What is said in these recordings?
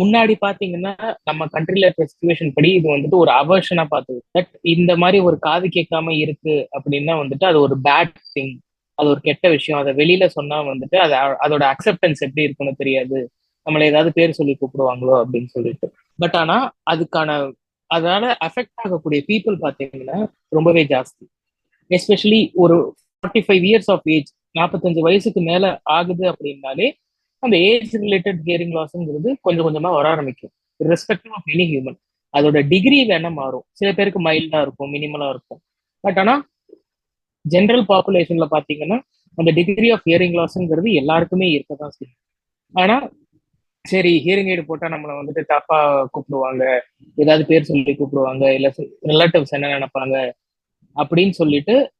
முன்னாடி பாத்தீங்கன்னா நம்ம கண்ட்ரில இருக்க சுச்சுவேஷன் படி இது வந்துட்டு ஒரு அவர்ஷனா பார்த்தது பட் இந்த மாதிரி ஒரு காது கேட்காம இருக்கு அப்படின்னா வந்துட்டு அது ஒரு பேட் திங் அது ஒரு கெட்ட விஷயம். அதை வெளியில சொன்னா வந்துட்டு அது அதோட அக்செப்டன்ஸ் எப்படி இருக்குன்னு தெரியாது. நம்மள ஏதாவது பேர் சொல்லி கூப்பிடுவாங்களோ அப்படின்னு சொல்லிட்டு. பட் ஆனா அதுக்கான அதனால அஃபெக்ட் ஆகக்கூடிய பீப்புள் பாத்தீங்கன்னா ரொம்பவே ஜாஸ்தி. எஸ்பெஷலி ஒரு forty five years of age நாற்பத்தஞ்சு வயசுக்கு மேல ஆகுது அப்படின்னாலே அந்த ஏஜ் ரிலேட்டட் ஹியரிங் லாஸ்ங்கிறது கொஞ்சம் கொஞ்சமா வர ஆரம்பிக்கும். ரெஸ்பெக்டிவ் ஆஃப் எனி ஹியூமன் அதோட டிகிரி வேணா மாறும். சில பேருக்கு மைல்டா இருக்கும் மினிமலா இருக்கும். பட் ஆனா ஜென்ரல் பாப்புலேஷன்ல பாத்தீங்கன்னா அந்த டிகிரி ஆஃப் ஹியரிங் லாஸ்ங்கிறது எல்லாருக்குமே இருக்கதான் செய்யும். ஆனா சரி ஹியரிங் எய்டு போட்டா நம்மளை வந்துட்டு தப்பா கூப்பிடுவாங்க. ஏதாவது பேர் சொல்லி கூப்பிடுவாங்க. இல்ல ரிலேட்டிவ்ஸ் என்ன நினைப்பாங்க? அப்படின்னு சொல்லிட்டு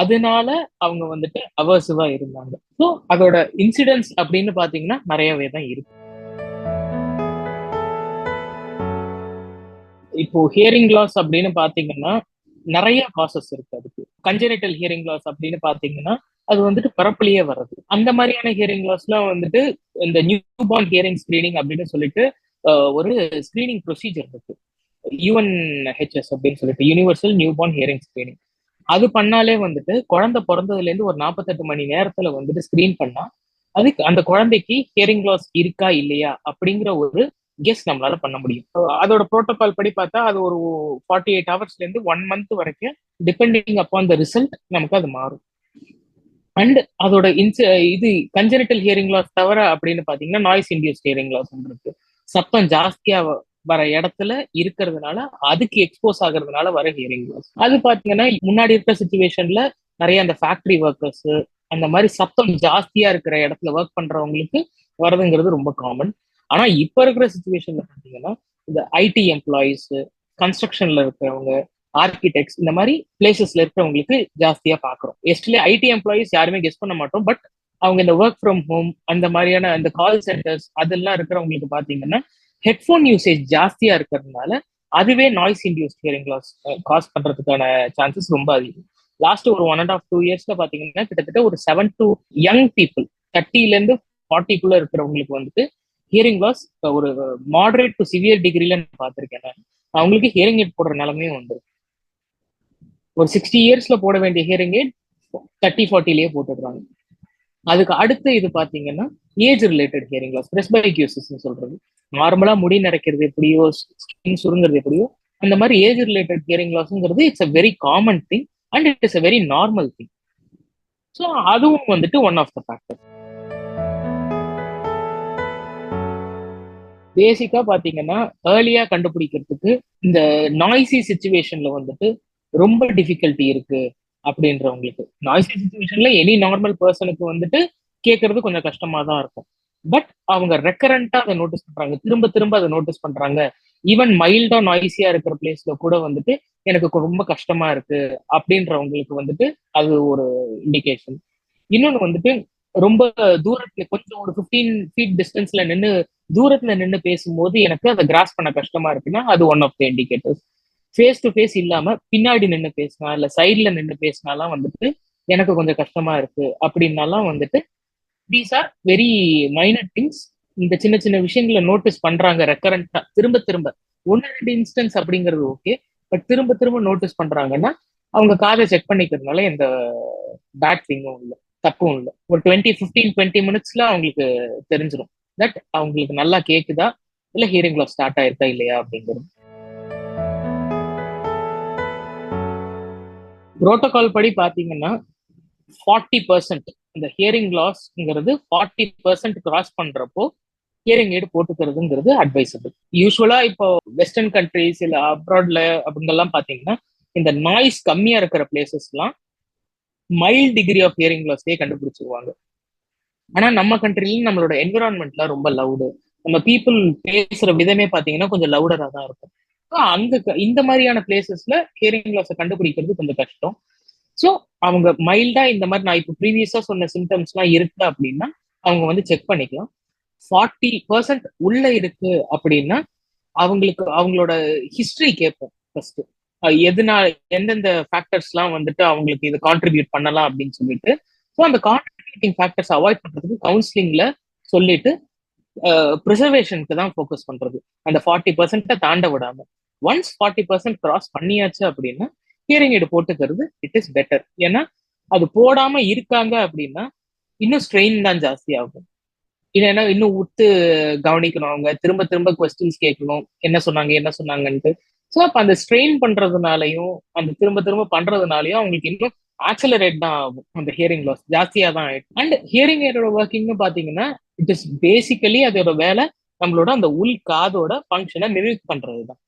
அதனால அவங்க வந்துட்டு அவர்சிவா இருந்தாங்க. ஸோ அதோட இன்சிடென்ட்ஸ் அப்படின்னு பாத்தீங்கன்னா நிறையவே தான் இருக்கு. இப்போ ஹியரிங் லாஸ் அப்படின்னு பாத்தீங்கன்னா நிறைய காசஸ் இருக்கு அதுக்கு. கஞ்சனிட்டல் ஹியரிங் லாஸ் அப்படின்னு பாத்தீங்கன்னா அது வந்துட்டு பரப்புலயே வர்றது. அந்த மாதிரியான ஹியரிங் லாஸ்லாம் வந்துட்டு இந்த நியூ பார்ன் ஹியரிங் ஸ்கிரீனிங் அப்படின்னு சொல்லிட்டு ஒரு ஸ்கிரீனிங் ப்ரொசீஜர் இருக்கு. யூஎன்ஹெச்எஸ் அப்படின்னு சொல்லிட்டு universal newborn hearing screening அது பண்ணாலே வந்துட்டு குழந்தை பிறந்ததுல இருந்து ஒரு நாற்பத்தெட்டு மணி நேரத்துல வந்துட்டு ஸ்கிரீன் பண்ணா அதுக்கு அந்த குழந்தைக்கு ஹியரிங் லாஸ் இருக்கா இல்லையா அப்படிங்கிற ஒரு கெஸ் நம்மளால பண்ண முடியும். அதோட ப்ரோட்டோகால் படி பார்த்தா அது ஒரு ஃபார்ட்டி எயிட் ஹவர்ஸ்ல இருந்து ஒன் மந்த் வரைக்கும் டிபெண்டிங் அப்பான் த ரிசல்ட் நமக்கு அது மாறும். அண்ட் அதோட இன்ச இது கஞ்சனிட்டல் ஹியரிங் லாஸ் தவிர அப்படின்னு பாத்தீங்கன்னா நாய்ஸ் இன்டியூஸ் ஹியரிங் லாஸ் இருக்கு. சத்தம் ஜாஸ்தியா வர இடத்துல இருக்கிறதுனால அதுக்கு எக்ஸ்போஸ் ஆகுறதுனால வர ஹியரிங் லாஸ் அது பாத்தீங்கன்னா முன்னாடி இருக்கிற சுச்சுவேஷன்ல நிறைய அந்த ஃபேக்டரி ஒர்க்கர்ஸ் அந்த மாதிரி சத்தம் ஜாஸ்தியா இருக்கிற இடத்துல ஒர்க் பண்றவங்களுக்கு வரதுங்கிறது ரொம்ப காமன் ஆனா இப்ப இருக்கிற சுச்சுவேஷன்ல பாத்தீங்கன்னா இந்த ஐடி எம்ப்ளாயிஸ் கன்ஸ்ட்ரக்ஷன்ல இருக்கிறவங்க ஆர்கிடெக்ட்ஸ் இந்த மாதிரி பிளேசஸ்ல இருக்கிறவங்களுக்கு ஜாஸ்தியா பாக்குறோம். எஸ்ட்லி ஐடி எம்ப்ளாயிஸ் யாருமே கெஸ் பண்ண மாட்டோம். பட் அவங்க இந்த ஒர்க் ஃப்ரம் ஹோம் அந்த மாதிரியான அந்த கால் சென்டர்ஸ் அதெல்லாம் இருக்கிறவங்களுக்கு பாத்தீங்கன்னா ஹெட்ஃபோன் யூசேஜ் ஜாஸ்தியா இருக்கிறதுனால அதுவே noise induced hearing loss cause பண்றதுக்கான சான்சஸ் ரொம்ப அதிகம். லாஸ்ட் ஒரு ஒன் அண்ட் ஆஃப் டூ இயர்ஸ்ல பாத்தீங்கன்னா கிட்டத்தட்ட ஒரு செவன் டு யங் பீப்புள் தேர்ட்டில இருந்து ஃபார்ட்டிக்குள்ள இருக்கிறவங்களுக்கு வந்துட்டு ஹியரிங் லாஸ் ஒரு மாடரேட் டு சிவியர் டிகிரில நான் பார்த்திருக்கேன் நான். அவங்களுக்கு ஹியரிங் எய்ட் போடுற நிலைமையும் வந்து ஒரு சிக்ஸ்டி இயர்ஸ்ல போட வேண்டிய ஹியரிங் எய்ட் தேர்ட்டி ஃபார்ட்டிலேயே போட்டுடுறாங்க. அதுக்கு அடுத்து இது பாத்தீங்கன்னா ஏஜ் ரிலேட்டட் ஹியரிங் லாஸ் பிரெஸ்பைக்யூசிஸ்ன்னு சொல்றது. நார்மலா முடி நடக்கிறது எப்படியோ ஸ்கின் சுருங்கிறது எப்படியோ அந்த மாதிரி age related hearing லாஸ்ங்கிறது it's a very common thing and it is a very normal thing so அதுவும் வந்துட்டு ஒன் ஆஃப் த ஃபேக்டர் பேசிக்கா பாத்தீங்கன்னா ஏர்லியா கண்டுபிடிக்கிறதுக்கு இந்த நாய்ஸி சுச்சுவேஷன்ல வந்துட்டு ரொம்ப டிஃபிகல்ட்டி இருக்கு. அப்படின்றவங்களுக்கு. நாய்ஸி சுச்சுவேஷன்ல எனி நார்மல் பர்சனுக்கு வந்துட்டு கேட்கறது கொஞ்சம் கஷ்டமா தான் இருக்கும். பட் அவங்க ரெக்கரண்டா அதை நோட்டீஸ் பண்றாங்க. திரும்ப திரும்ப அதை நோட்டீஸ் பண்றாங்க. ஈவன் மைல்டா நாய்ஸியா இருக்கிற பிளேஸ்ல கூட வந்துட்டு எனக்கு ரொம்ப கஷ்டமா இருக்கு அப்படின்றவங்களுக்கு வந்துட்டு அது ஒரு இண்டிகேஷன் இன்னொன்னு வந்துட்டு ரொம்ப தூரத்துல கொஞ்சம் ஒரு பிப்டீன் ஃபீட் டிஸ்டன்ஸ்ல நின்று தூரத்துல நின்று பேசும்போது எனக்கு அதை கிராஸ் பண்ண கஷ்டமா இருக்குன்னா அது one of the indicators face to face இல்லாம பின்னாடி நின்று பேசினா இல்ல சைட்ல நின்று பேசினாலாம் வந்துட்டு எனக்கு கொஞ்சம் கஷ்டமா இருக்கு அப்படின்னாலாம் வந்துட்டு these are very minor things இந்த சின்ன சின்ன விஷயங்களை நோட்டீஸ் பண்றாங்க ரெக்கரண்டா திரும்ப திரும்ப. ஒன்னு ரெண்டு இன்ஸ்டன்ஸ் அப்படிங்கிறது ஓகே பட் திரும்ப திரும்ப நோட்டீஸ் பண்றாங்கன்னா அவங்க காதை செக் பண்ணிக்கிறதுனால எந்த பேட் திங்கும் இல்லை தப்பும் இல்லை. ஒரு டுவெண்ட்டி ஃபிஃப்டீன் டுவெண்ட்டி மினிட்ஸ்ல அவங்களுக்கு தெரிஞ்சிடும் தட் அவங்களுக்கு நல்லா கேக்குதா? இல்ல ஹியரிங் லாஸ் ஸ்டார்ட் ஆயிருக்கா இல்லையா அப்படிங்கிறது. புரோட்டோகால் படி பாத்தீங்கன்னா ஃபார்ட்டி பர்சன்ட் இந்த ஹியரிங் லாஸ்ங்கிறது ஃபார்ட்டி பர்சன்ட் கிராஸ் பண்றப்போ ஹியரிங் எய்டு போட்டுக்கிறதுங்கிறது அட்வைசபிள் யூஸ்வலா இப்போ வெஸ்டர்ன் கண்ட்ரிஸ் இல்ல அப்ராட்ல அப்படிங்கெல்லாம் பாத்தீங்கன்னா இந்த நாய்ஸ் கம்மியா இருக்கிற பிளேசஸ்லாம் மைல்ட் டிகிரி ஆஃப் ஹியரிங் லாஸ்லயே கண்டுபிடிச்சிருவாங்க. ஆனா நம்ம கண்ட்ரில நம்மளோட என்விரான்மெண்ட்லாம் ரொம்ப லவுடு நம்ம பீப்புள் பேசுற விதமே பாத்தீங்கன்னா கொஞ்சம் லவுடரா தான் இருக்கும். அங்க இந்த மாதிரியான பிளேசஸ்ல ஹியரிங் லாஸை கண்டுபிடிக்கிறது கொஞ்சம் கஷ்டம். ஸோ அவங்க மைல்டா இந்த மாதிரி நான் இப்போ ப்ரீவியஸா சொன்ன சிம்டம்ஸ் எல்லாம் இருக்கு அப்படின்னா அவங்க வந்து செக் பண்ணிக்கலாம். ஃபார்ட்டி பர்சன்ட் உள்ள இருக்கு அப்படின்னா அவங்களுக்கு அவங்களோட ஹிஸ்டரி கேட்போம் ஃபர்ஸ்ட் எதுனால எந்தெந்த ஃபேக்டர்ஸ்லாம் வந்துட்டு அவங்களுக்கு இது கான்ட்ரிபியூட் பண்ணலாம் அப்படின்னு சொல்லிட்டு. ஸோ அந்த கான்ட்ரிபியூட்டிங் ஃபேக்டர்ஸ் அவாய்ட் பண்றதுக்கு கவுன்சிலிங்ல சொல்லிட்டு ப்ரிசர்வேஷனுக்கு தான் ஃபோக்கஸ் பண்றது. அந்த ஃபார்ட்டி பர்சன்ட்டை தாண்ட விடாம. ஒன்ஸ் ஃபார்ட்டி பர்சன்ட் கிராஸ் பண்ணியாச்சு அப்படின்னா ஹியரிங் எய்டு போட்டுக்கிறது இட் இஸ் பெட்டர் ஏன்னா அது போடாம இருக்காங்க அப்படின்னா இன்னும் ஸ்ட்ரெயின் தான் ஜாஸ்தி ஆகும் இல்லைன்னா இன்னும் உத்து கவனிக்கணும் அவங்க. திரும்ப திரும்ப கொஸ்டின்ஸ் கேட்கணும். என்ன சொன்னாங்க என்ன சொன்னாங்கன்ட்டு. ஸோ அப்போ அந்த ஸ்ட்ரெயின் பண்றதுனாலையும் அந்த திரும்ப திரும்ப பண்றதுனாலையும் அவங்களுக்கு இன்னும் ஆக்சலரேட் தான் ஆகும். அந்த ஹியரிங் லாஸ் ஜாஸ்தியா தான் ஆயிடும். அண்ட் ஹியரிங் எய்டோட ஒர்க்கிங்னு பாத்தீங்கன்னா இட் இஸ் பேசிக்கலி அதோட வேலை நம்மளோட அந்த உள் காதோட ஃபங்க்ஷனை மிமிக் பண்றது தான்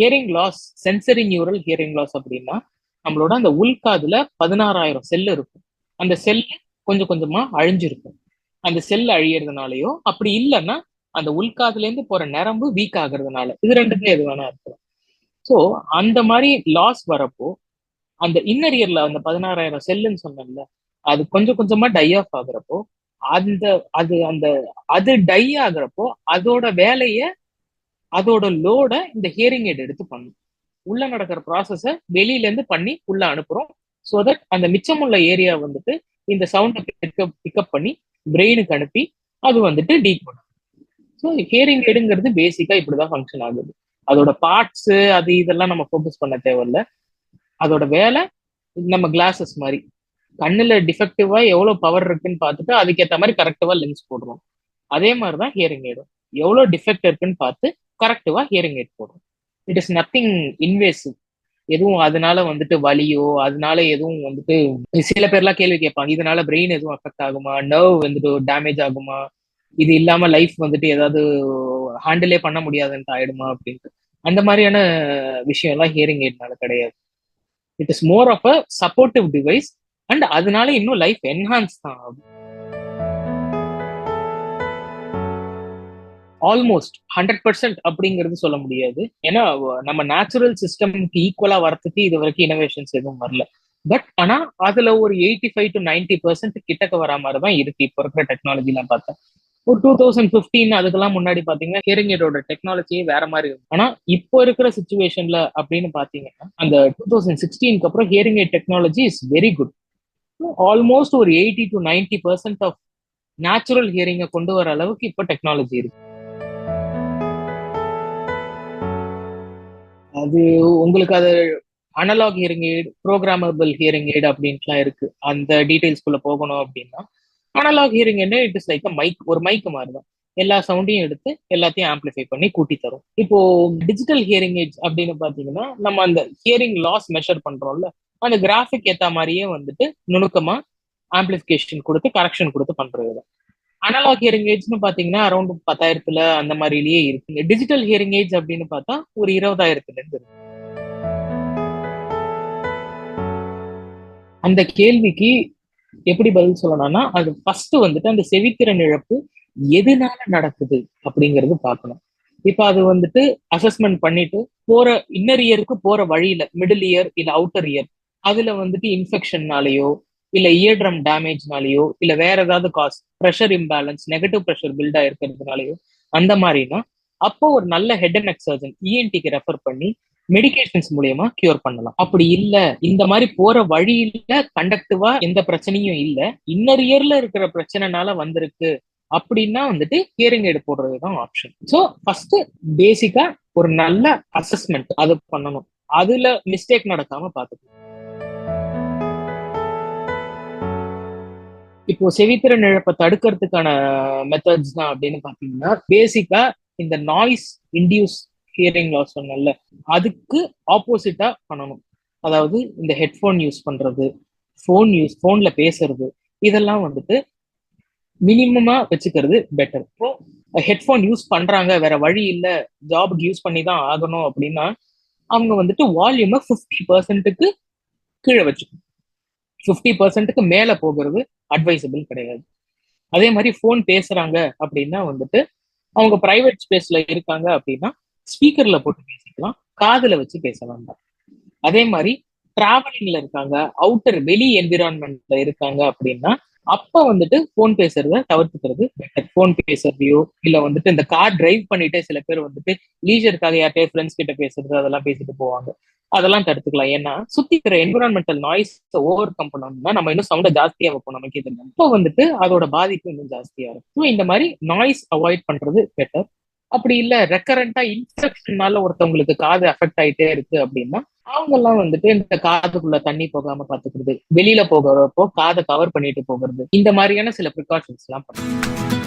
hearing loss sensory neural hearing loss அப்படின்னா நம்மளோட அந்த உள்காதுல பதினாறாயிரம் செல் இருக்கும். அந்த செல்லு கொஞ்சம் கொஞ்சமா அழிஞ்சிருக்கும். அந்த செல் அழியறதுனாலயோ அப்படி இல்லைன்னா அந்த உள்காதுல இருந்து போற நரம்பு வீக் ஆகுறதுனால. இது ரெண்டுமே எது வேணா இருக்கலாம். ஸோ அந்த மாதிரி லாஸ் வரப்போ அந்த இன்னர் இயர்ல அந்த பதினாறாயிரம் செல்லுன்னு சொன்னேன்ல அது கொஞ்சம் கொஞ்சமா டை ஆஃப் ஆகுறப்போ அந்த அது அந்த அது டை ஆகுறப்போ அதோட வேலையை அதோட லோட இந்த ஹியரிங் எய்ட் எடுத்து பண்ணும். உள்ள நடக்கிற ப்ராசஸ வெளியில இருந்து பண்ணி உள்ள அனுப்புறோம். ஸோ தட் அந்த மிச்சமுள்ள ஏரியா வந்துட்டு இந்த சவுண்டை பிக்கப் பிக்கப் பண்ணி பிரெயினுக்கு அனுப்பி அது வந்துட்டு டீக் பண்ணும் ஸோ ஹியரிங் எய்டுங்கிறது பேசிக்கா இப்படிதான் ஃபங்க்ஷன் ஆகுது. அதோட பார்ட்ஸ் அது இதெல்லாம் நம்ம ஃபோக்கஸ் பண்ண தேவையில்ல. அதோட வேலை நம்ம கிளாஸஸ் மாதிரி. கண்ணுல டிஃபெக்டிவா எவ்வளவு பவர் இருக்குன்னு பார்த்துட்டு அதுக்கேற்ற மாதிரி கரெக்டிவா லென்ஸ் போடுறோம். அதே மாதிரிதான் ஹியரிங் எய்டும் எவ்வளவு டிஃபெக்ட் இருக்குன்னு பார்த்து கரெக்டிவா ஹியரிங் எய்ட் போடுறோம் இட் இஸ் நத்திங் இன்வேசிவ் எதுவும் அதனால வந்துட்டு வலியோ அதனால எதுவும் வந்துட்டு சில பேர்லாம் கேள்வி கேட்பாங்க இதனால பிரெயின் எதுவும் அஃபெக்ட் ஆகுமா? நர்வ் வந்துட்டு டேமேஜ் ஆகுமா? இது இல்லாம லைஃப் வந்துட்டு ஏதாவது ஹேண்டிலே பண்ண முடியாதுன்ட்டு ஆயிடுமா அப்படின்ட்டு. அந்த மாதிரியான விஷயம் எல்லாம் ஹியரிங் எய்ட்னால கிடையாது. It is more of a supportive device and அதனால இன்னும் லைஃப் என்ஹான்ஸ் தான் ஆகும். ஆல்மோஸ்ட் ஹண்ட்ரட் பர்சன்ட் அப்படிங்கிறது சொல்ல முடியாது. ஏன்னா நம்ம நேச்சுரல் சிஸ்டம்க்கு ஈக்குவலா வரத்துக்கு இது வரைக்கும் இனோவேஷன்ஸ் எதுவும் வரல. பட் ஆனா அதுல ஒரு eighty five to ninety percent கிட்டக்க வரா மாதிரி தான் இருக்கு. இப்போ இருக்கிற டெக்னாலஜி எல்லாம் பார்த்தா. ஒரு டூ தௌசண்ட் பிப்டீன் அதுக்கெல்லாம் முன்னாடி பாத்தீங்கன்னா ஹியரிங் எய்டோட டெக்னாலஜியே வேற மாதிரி இருக்கும் ஆனா இப்போ இருக்கிற சுச்சுவேஷன்ல அப்படின்னு பாத்தீங்கன்னா அந்த டூ தௌசண்ட் சிக்ஸ்டீனுக்கு அப்புறம் hearing aid technology is very good almost ஒரு eighty to ninety percent of natural ஹியரிங்கை கொண்டு வர அளவுக்கு இப்போ டெக்னாலஜி இருக்கு. அது உங்களுக்கு அது analog hearing aid programmable hearing aid அப்படின்ட்டுலாம் இருக்கு. அந்த டீடைல்ஸ்குள்ள போகணும் அப்படின்னா அனலாக் ஹியரிங் என்ன இட் இஸ் லைக் மைக் ஒரு மைக் மாதிரி தான் எல்லா சவுண்டையும் எடுத்து எல்லாத்தையும் ஆம்பிளிஃபை பண்ணி கூட்டி தரும். இப்போ டிஜிட்டல் ஹியரிங் எய்ட்ஸ் அப்படின்னு பாத்தீங்கன்னா நம்ம அந்த ஹியரிங் லாஸ் மெஷர் பண்றோம்ல அந்த கிராஃபிக் ஏத்த மாதிரியே வந்துட்டு நுணுக்கமா ஆம்பிளிஃபிகேஷன் கொடுத்து கரெக்ஷன் கொடுத்து பண்றது தான் அனலாக் ஹியரிங் ஏஜ்னு பாத்தீங்கன்னா அரௌண்ட் பத்தாயிரத்துல அந்த மாதிரிலயே இருக்கு டிஜிட்டல் ஹியரிங் ஏஜ் அப்படின்னு பார்த்தா ஒரு இருபதாயிரத்துல இருந்து இருக்கு. அந்த கேள்விக்கு எப்படி பதில் சொல்லணும்னா அது ஃபர்ஸ்ட் வந்துட்டு அந்த செவித்திறன் இழப்பு எதனால நடக்குது அப்படிங்கிறது பார்க்கணும். இப்ப அது வந்துட்டு அசஸ்மெண்ட் பண்ணிட்டு போற இன்னர் இயருக்கு போற வழியில மிடில் இயர் இல்ல அவுட்டர் இயர் அதுல வந்துட்டு இன்ஃபெக்ஷன்னாலேயோ இல்ல இயர் ட்ரம் டேமேஜ்னாலயோ இல்ல வேற ஏதாவது cause pressure imbalance negative pressure build ஆயிருக்கிறதுனாலயோ அந்த மாதிரினா அப்போ ஒரு நல்ல ஹெட் அண்ட் நெக் சர்ஜன் இஎன்டிக்கு ரெஃபர் பண்ணி மெடிகேஷன்ஸ் மூலியமா கியூர் பண்ணலாம். அப்படி இல்ல இந்த மாதிரி போற வழியில கண்டக்டிவா எந்த பிரச்சனையும் இல்ல இன்னர் இயர்ல இருக்கிற பிரச்சனைனால வந்திருக்கு அப்படின்னா வந்துட்டு ஹியரிங் எய்டு போடுறது தான் ஆப்ஷன் ஸோ ஃபர்ஸ்ட் பேசிக்கா ஒரு நல்ல அசஸ்மெண்ட் அது பண்ணணும். அதுல மிஸ்டேக் நடக்காம பாத்துக்கணும். இப்போ செவித்திறன் இழப்பை தடுக்கிறதுக்கான மெத்தட்ஸ் தான் அப்படின்னு பாத்தீங்கன்னா பேசிக்கா இந்த நாய்ஸ் இன்டியூஸ் ஹியரிங் லாஸ் சொன்னல அதுக்கு ஆப்போசிட்டா பண்ணணும். அதாவது இந்த ஹெட்ஃபோன் யூஸ் பண்றது ஃபோன் யூஸ் ஃபோன்ல பேசுறது இதெல்லாம் வந்துட்டு மினிமமா வச்சுக்கிறது பெட்டர் இப்போ ஹெட்ஃபோன் யூஸ் பண்றாங்க வேற வழி இல்ல ஜாபுக்கு யூஸ் பண்ணி தான் ஆகணும் அப்படின்னா அவங்க வந்துட்டு வால்யூமை ஃபிஃப்டி பர்சன்ட்டுக்கு கீழே வச்சுக்கணும். ஃபிஃப்டி பர்சன்ட்டுக்கு மேல போகிறது அட்வைசபிள் கிடையாது. அதே மாதிரி ஃபோன் பேசுறாங்க அப்படின்னா வந்துட்டு அவங்க பிரைவேட் ஸ்பேஸ்ல இருக்காங்க அப்படின்னா ஸ்பீக்கர்ல போட்டு பேசிக்கலாம் காதுல வச்சு பேச வேண்டாம். அதே மாதிரி டிராவலிங்ல இருக்காங்க அவுட்டர் வெளி என்விரான்மெண்ட்ல இருக்காங்க அப்படின்னா அப்ப வந்துட்டு போன் பேசுறத தவிர்த்துக்கிறது பெட்டர் போன் பேசுறதையோ இல்ல வந்துட்டு இந்த கார் டிரைவ் பண்ணிட்டே சில பேர் வந்துட்டு லீஜருக்காக யார்கிட்டயே ஃப்ரெண்ட்ஸ் கிட்ட பேசுறது அதெல்லாம் பேசிட்டு போவாங்க. அதெல்லாம் தடுத்துக்கலாம். ஏன்னா சுத்தி இருக்கிற என்விரான்மெண்டல் நாய்ஸ் ஓவர் கம் பண்ணணும்னா நம்ம இன்னும் சவுண்டை ஜாஸ்தியா வைப்போம். நமக்கு இது இப்போ வந்துட்டு அதோட பாதிப்பு இன்னும் ஜாஸ்தியா இருக்கும். இந்த மாதிரி நாய்ஸ் அவாய்ட் பண்றது பெட்டர் அப்படி இல்ல. ரெக்கரண்டா இன்ஃபெக்ஷனால ஒருத்தவங்களுக்கு காது அஃபெக்ட் ஆயிட்டே இருக்கு அப்படின்னா அவங்க எல்லாம் வந்துட்டு இந்த காதுக்குள்ள தண்ணி போகாம பாத்துக்கிறது வெளியில போகிறப்போ காதை கவர் பண்ணிட்டு போகிறது இந்த மாதிரியான சில ப்ரிகாஷன்ஸ் எல்லாம் பண்ணுவாங்க.